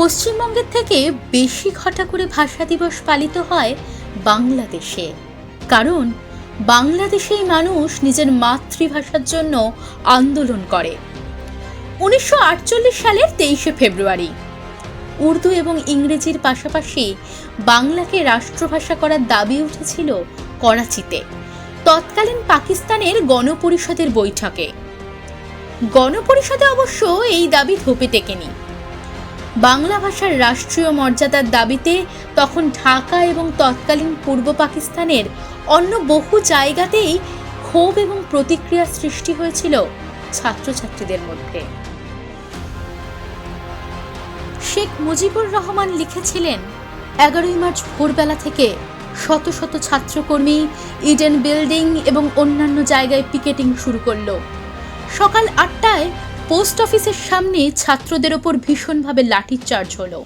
পশ্চিমবঙ্গের থেকে বেশি ঘটা করে ভাষা দিবস পালিত হয় বাংলাদেশে। কারণ, বাংলাদেশেই মানুষ নিজের মাতৃভাষার জন্য আন্দোলন করে। উনিশশো আটচল্লিশ সালের তেইশে ফেব্রুয়ারি। উর্দু এবং ইংরেজির পাশাপাশি বাংলাকে রাষ্ট্রভাষা করার দাবি উঠেছিল করাচিতে। তৎকালীন পাকিস্তানের গণপরিষদের বৈঠকে। গণপরিষদে অবশ্য এই দাবি ধোপে টেকেনি। বাংলা ভাষার রাষ্ট্রীয় মর্যাদার দাবিতে তখন ঢাকা এবং তৎকালীন পূর্ব পাকিস্তানের অন্য বহু জায়গাতেই ক্ষোভ এবং প্রতিক্রিয়া সৃষ্টি হয়েছিল ছাত্রছাত্রীদের মধ্যে। শেখ মুজিবুর রহমান লিখেছিলেন, এগারোই মার্চ ভোরবেলা থেকে শত শত ছাত্রকর্মী ইডেন বিল্ডিং এবং অন্যান্য জায়গায় পিকেটিং শুরু করল। সকাল আটটায় পোস্ট অফিসের সামনে ছাত্রদের ওপর ভীষণভাবে লাঠিচার্জ হলো।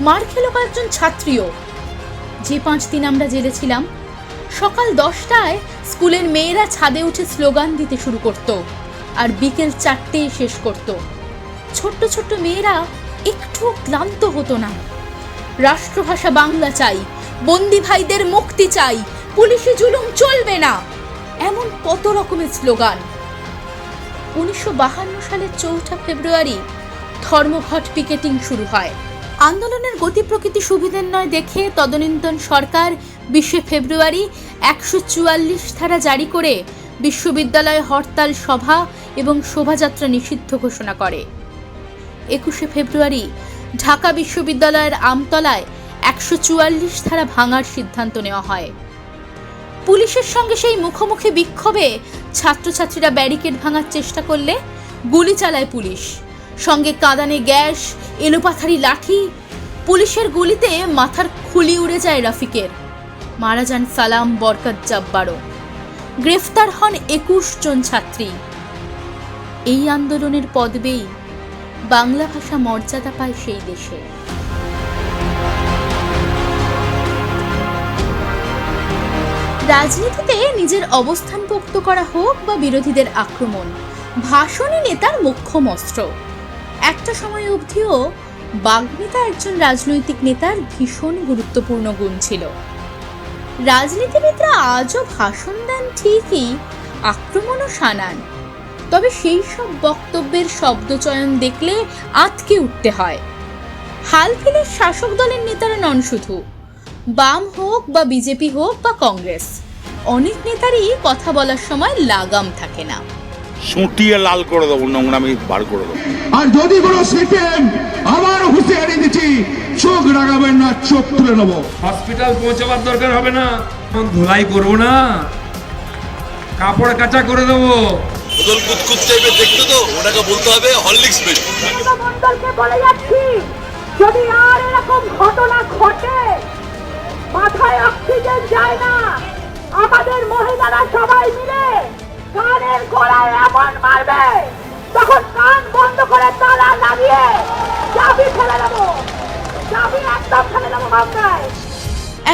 মার খেলো কয়েকজন ছাত্রীও। যে পাঁচ দিন আমরা জেলে ছিলাম, সকাল দশটায় স্কুলের মেয়েরা ছাদে উঠে স্লোগান দিতে শুরু করত আর বিকেল চারটেয় শেষ করত। ছোট্ট ছোট্ট মেয়েরা একটু ক্লান্ত হতো না। রাষ্ট্রভাষা বাংলা চাই, বন্দি ভাইদের মুক্তি চাই, পুলিশি জুলুম চলবে না, এমন কত রকমের স্লোগান। উনিশশো সালের চৌঠা ফেব্রুয়ারি ধর্মঘট পিকেটিং শুরু হয়। আন্দোলনের গতি প্রকৃতি সুবিধের নয় দেখে তদনীন্তন সরকার বিশে ফেব্রুয়ারি একশো চুয়াল্লিশ ধারা জারি করে বিশ্ববিদ্যালয়ে হরতাল সভা এবং শোভাযাত্রা নিষিদ্ধ ঘোষণা করে। একুশে ফেব্রুয়ারি ঢাকা বিশ্ববিদ্যালয়ের আমতলায় একশো চুয়াল্লিশ ধারা ভাঙার সিদ্ধান্ত নেওয়া হয়। পুলিশের সঙ্গে সেই মুখোমুখি বিক্ষোভে ছাত্রছাত্রীরা ব্যারিকেড ভাঙার চেষ্টা করলে গুলি চালায় পুলিশ। সঙ্গে কাঁদানে গ্যাস, এলোপাথারি লাঠি, পুলিশের গুলিতে মাথার খুলি উড়ে যায় রফিকের। মারা যান সালাম বরকত জব্বারও। গ্রেফতার হন একুশ জন ছাত্রী। এই আন্দোলনের পদবেই বাংলা ভাষা মর্যাদা পায় সেই দেশে। রাজনীতিতে নিজের অবস্থান পোক্ত করা হোক বা বিরোধীদের আক্রমণ ভাষণই নেতার মুখ্যম অস্ত্র একটা সময় অবধিও বাগ্মিতা একজন রাজনৈতিক নেতার ভীষণ গুরুত্বপূর্ণ গুণ ছিল। রাজনীতিবিদরা আজও ভাষণ দেন ঠিকই, আক্রমণও শানান। তবে সেই সব বক্তব্যের শব্দচয়ন দেখলে আতকে উঠতে হয়। হালফিলের শাসক দলের নেতারা নন শুধু। বাম হোক বা বিজেপি হোক বা কংগ্রেস অনেক নেতারই কথা বলার সময় লাগাম থাকে না। সুটিয়ে লাল করে দেবো নোংরামি বার করে দেবো। আর যদি কোনো সিটেন আবার হুঁশিয়ারি দিচ্ছি চোখ রাগাবেন না চোখ তুলে নেব। হসপিটাল পৌঁছাবার দরকার হবে না। ধুলাই করব না। কাপড় কাঁচা করে দেবো। ওদের কুতকুত টাইপের দেখতে তো ওটাকে বলতে হবে হরলিক্স বেশি মন্ডলকে বলে যাচ্ছি যদি আর এরকম ঘটনা ঘটে করে তালা লাগিয়ে চাবি ফেলে দেবো। চাবি একদম ফেলে দেবো মামলায়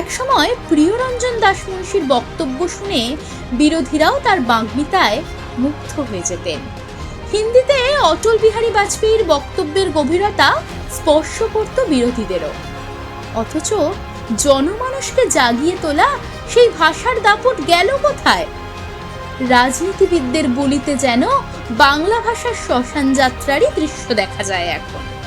একসময় প্রিয়রঞ্জন দাসমুন্সির বক্তব্য শুনে বিরোধীরাও তার বাগ্মিতায় মুগ্ধ হয়ে যেতেন। হিন্দিতে অটল বিহারী বাজপেয়ীর বক্তব্যের গভীরতা স্পর্শ করত বিরোধীদেরও। অথচ জনমানুষকে জাগিয়ে তোলা সেই ভাষার দাপট গেল কোথায়? রাজনীতিবিদদের বলিতে যেন বাংলা ভাষার শ্মশান যাত্রারই দৃশ্য দেখা যায় এখন।